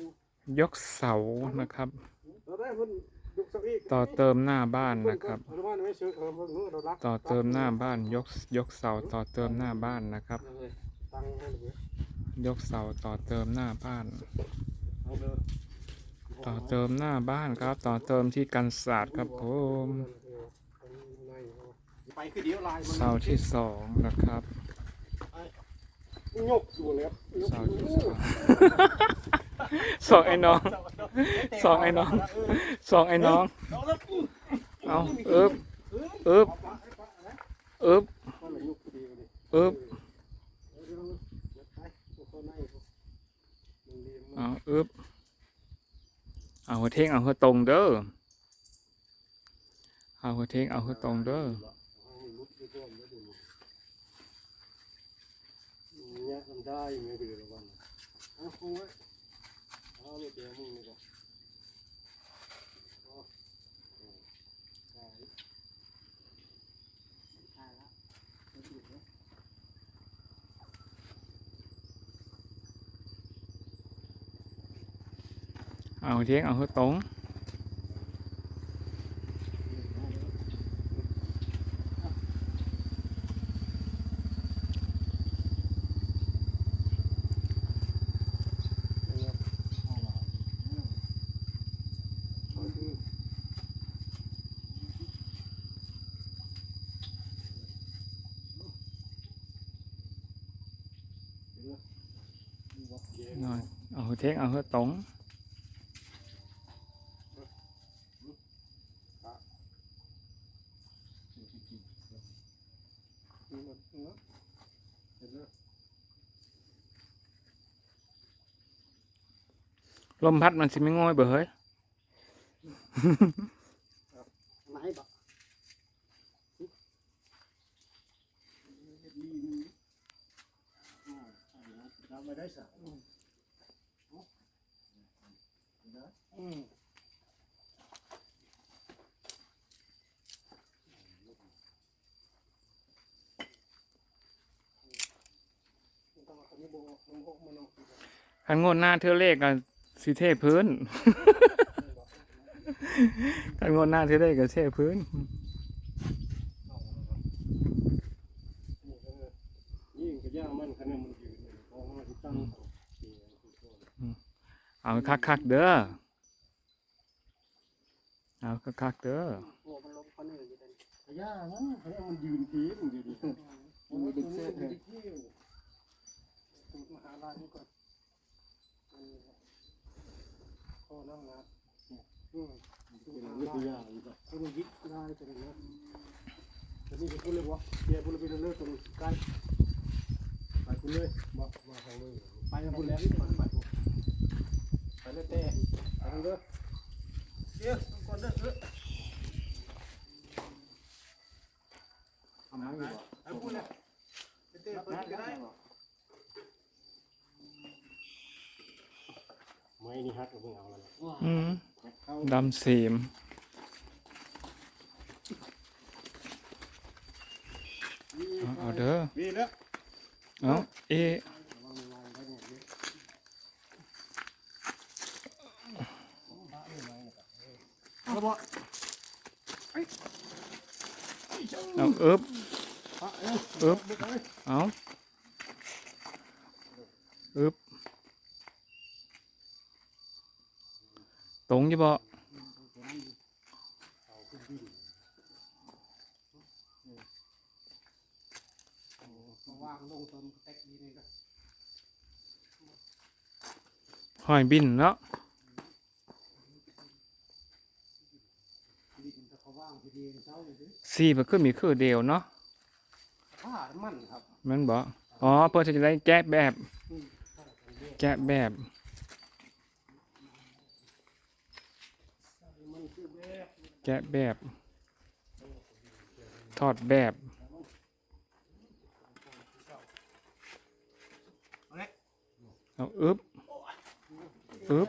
ยู่ยกเสานะครับเราได้เพิ่นยกเสาอีกต่อเติมหน้าบ้านนะครับอนุบาลไม่เชื่อเออเพิ่นรู้เรารักต่อเติมหน้าบ้านยกยกเสาต่อเติมหน้าบ้านนะครับตังค์ให้เลยยกเสาต่อเติมหน้าบ้านเอาเด้อต่อเติมหน้าบ้านครับ ต่อเติมที่กันศาสตร์ครับผมไปคือเดียวลายมันเสาที่สองนะครับ ยกอยู่แล้วเสาที่สองสองไอ้น้อง สองไอ้น้อง สองไอ้น้อง เอาเอิบเอิบเอิบเอิบเอาเอิบเอาหัวเท่งเอาหัวตรงเด้อ เอาหัวเท่งเอาหัวตรงเด้อ เนี่ยมันได้ยังไงไปเลยละวันเอาคงไว้เอาเลยเดี๋ยวมึงนี่ก็ได้เอาหัวเท่งเอาหัวตรง หน่อย เอาหัวเท่งเอาหัวตงลมพัดมันสิไม่ง่อยเบ่เฮ้ยไหนบ่ทำไม่ได้สัก อืมต้องเอาคนนี้โบกมันโบกมันออกคันงวดหน้าเทือเลขกันสิเทพื้นคันงวดหน้าเทือเลขกันเทพื้นยิ่งกระย่ามันคะแนนมันยืนเลยเพราะว่าที่ตั้งเขาเสียคือตัวเอาคักๆเด้อ เอาคักๆเด้อโอ้มันล้มคนอื่นอยู่เดินกระย่ามันกระย่ามันยืนทีมันอยู่ดีมันมีเป็นเส้นเลยมหาลัยนี่ก่อนข้อนั่งนะอืมนี่กระย่าอีกแล้วคนยิดได้ตัวนี้นะตัวนี้เป็นคนเลยวะเดี๋ยวคนเลยไปเรื่อยๆตัวนี้ใกล้ไปคุณเลยมามาทางเลยไปทางคุณแล้วไปไปไปเลยเต้ไปทางเด้อ เดี๋ยวก่อนเด้อเออทำไมอยู่วะไปพูดเลยเต้เปิดก็ได้ไม่นี่ฮักเราเพิ่งเอาแล้วนะอืมเข้าดำสีมเอาเอาเด้อดีแล้ว เอาเอะ เอาบ่ เอิบเอิบเอาเอิบตรงจะบ่หอยบินเนาะ ดีแต่เขาว่างพอดีเช้าเลยดิ สี่มันขึ้นมีคือเดียวเนาะผ้ามันครับมันบ่อ๋อเพื่อจะได้แกะแบบ แกะแบบมันคือแบบแกะแบบ ทอดแบบเอาอึบอึบ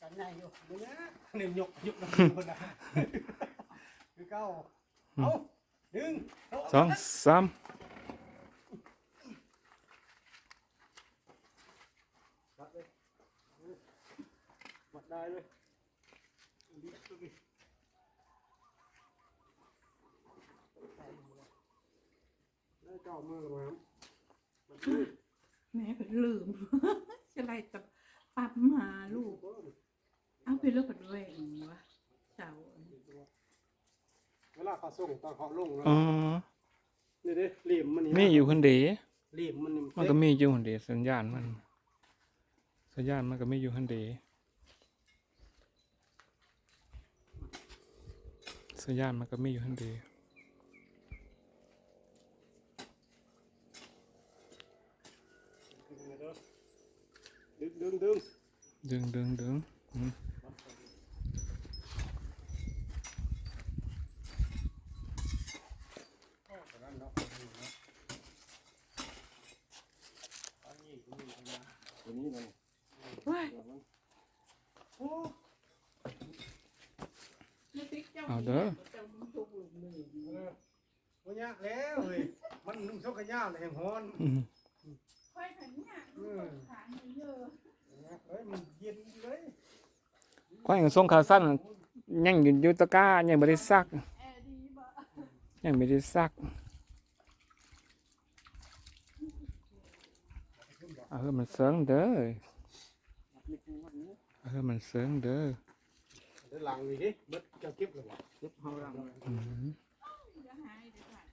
กันไหนอยู่เดี๋ยวนะเนี่ยยกยกน้ำมันนะคือ เก้าเอาหนึ่งสองสามรับเลยวัดได้เลยอันนี้ตัวนี้ได้เจ้ามือมามันคือแม่ก็ลืมจะไล่ตับปั๊บมาลูก เอาไปเลิกกับแหวงวะเสาอันนี้ เวลาเขาส่งตอนเขาลงนะอ๋อนี่เด้เหลี่ยมมันนี่มีอยู่คนเดียวเหลี่ยมมันนี่มันก็มีอยู่คนเดียวสัญญาณมัน สัญญาณมันก็มีอยู่คนเดียวสัญญาณมันก็มีอยู่คนเดียวดึงดึงดึงดึงดึงดึงอืม นั่นเนาะอันนี้ตัวนี้นะตัวนี้นะ ว้าย โอ้ ไม่ติ๊ก เจ้าเอาเด้อเจ้ามึงตัวบุญมือเออวันยากแล้วเฮ้ยมันนุ่งชกกันยากเลยแห่งฮ้อนอืมค่อยขันเนี่ยลูกขาเยอะเฮ้ยมันเย็นเลยข้อยยังส่งขาสั้นยังอยู่อยู่ตะกร้ายังไม่ได้ซักแอร์ดีบ่ยังไม่ได้ซักเอาเฮ้ยมันเสิงเด้อเอาเฮ้ยมันเสิงเด้อเดี๋ยว หลังนี่ดิเบิดจะเก็บเลยวะเจ็บเฮาหลังอืมจะหายเดี๋ยวผ่าน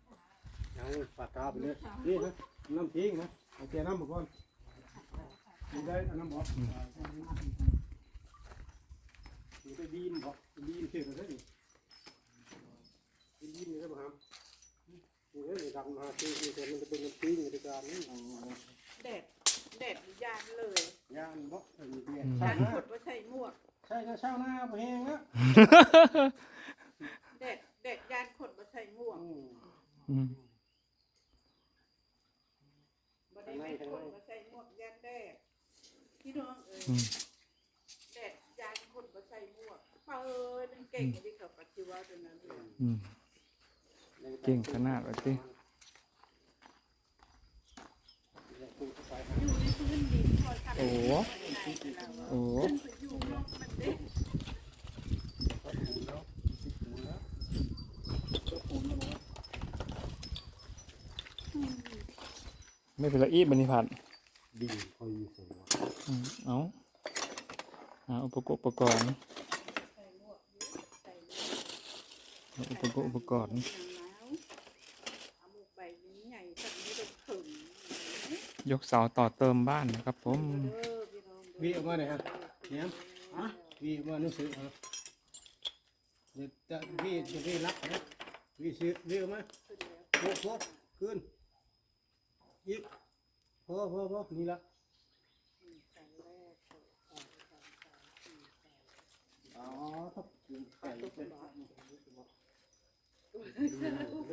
ยังปากกาไปเลยนี่นะน้ำทิ้งนะเอาแกน้ำมาก่อนมีได้อันน้ำบอกมีได้ดีนบอกดีนเชื่อได้ดิดีนนี่ได้ป่ะครับนี่ได้ดำมาซื้อแต่มันจะเป็นน้ำทิ้งในการนี่แดดแดดยานเลยยานบอกเออเบียฉัใช่นนะกดว่าใส่หมวก ใช่นะเช่าหน้าไปเองนะแดดแดดยานกดว่าใส่หมวกอืมบ่ได้ไม่กดว่าใส่หมวกยานแดดพี่น้องเอ้ยอืมแดดยานกดว่าใส่หมวกเปิดมันเก่งที่เขาปฏิวัติตัวนั้นเลยอืม เก่งขนาดว่าติ อยู่ในพื้นดินคอยทำ โอ้โหโอ้ไม่เป็นไรอีบันนิพันธ์ดีคอยอยู่สูงเอาเอาอุปกรณ์อุปกรณ์อุปกรณ์อุปกรณ์ หนาวเอาหมวกใบใหญ่ๆสักนี้ต้องถึง ยกเสาต่อเติมบ้านนะครับผมวีออกมาเลยครับเนี่ยฮะวีออกมาหนังสือฮะเดี๋ยวจะวีจะวีรับนะวีซื้อวีออกมาโคโคขึ้นอีกพอพอพอนี่ละอ๋อครับไข่เป็น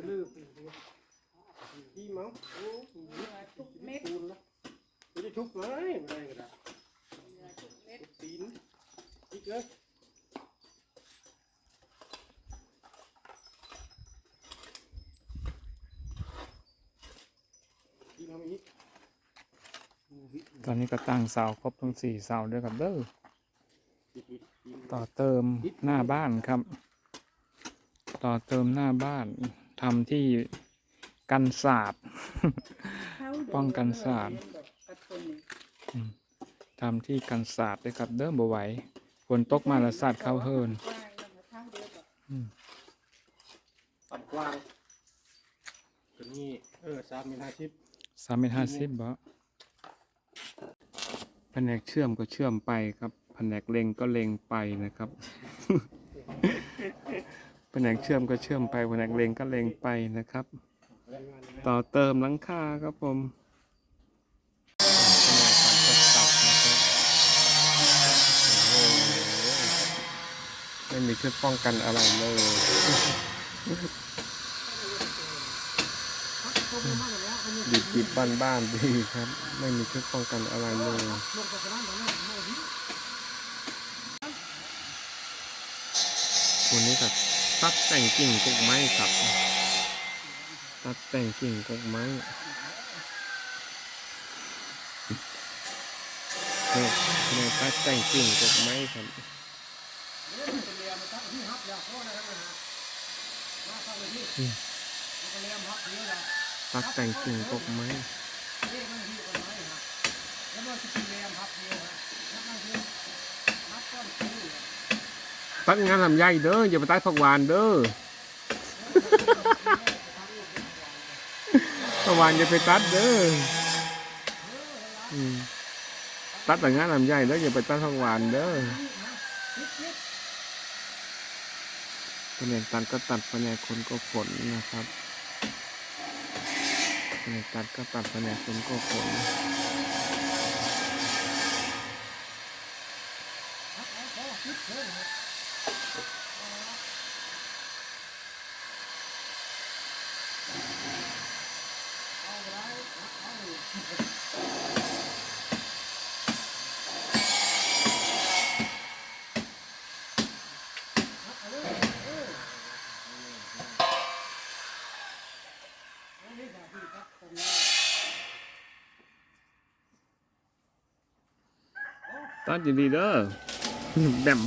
ลืมพี่เมาโอ้ ทุกเม็ด ปูนละ ไม่ได้ทุบไหมไม่ได้ก็ได้ทุกเม็ดตีนอีกเลยตีนทำอีกตอนนี้ก็ตั้งเสาครบทั้งสี่เสาด้วยครับเด้ออีกอีกตีนต่อเติมหน้าบ้านครับ ต่อเติมหน้าบ้านทำที่กันศาสตร์เข้าเด้ป้องกันสาดเรี ทำที่กันศาสตร์ด้วยครับ เด้อบ่ไหวฝนตกมาแล้วศาสตร์เข้าเฮินกว้างแล้วก็เข้าเด้อแบบอืมตัดกว้างตัวนี้เออสามเมตรห้าสิบสามเมตรห้าสิบบ่แผนกเชื่อมก็เชื่อมไปครับแผนกเล็งก็เล็งไปนะครับแผนกเชื่อมก็เชื่อมไปแผนกเล็งก็เล็งไปนะครับ ต่อเติมหลังคาครับผม ไม่มีชุดป้องกันอะไรเลยดิบดิบบ้านบ้านๆดีครับ ไม่มีชุดป้องกันอะไรเลยวันนี้ก็ตัดแต่งกิ่งกกไม้ครับ ตัดแต่งกิ่งกกไม้เพิ่มในตัดแต่งกิ่งกกไม้ครับ เนี่ยมันเป็นเรียมมา ตั้งที่ฮับยาโค้นะนะฮะมาเข้าไปที่มันก็เรียมฮับเยอะละตัดแต่งกิ่งกกไม้เรียกมันที่กันไหมฮะแล้วมันจะเป็นเรียมฮับเยอะฮะนับมันที่นับก้อนซื้อตัดงานลำไยเด้ออย่าไปตัดผักหวานเด้อผักหวานอย่าไปตัดเด้อตัดแต่งานลำไยเด้ออย่าไปตัดผักหวานเด้อ แผนกตัดก็ตัดแผนกคนก็ขนนะครับแผนกตัดก็ตัดแผนกคนก็ขน ตัดดีเด้อแบม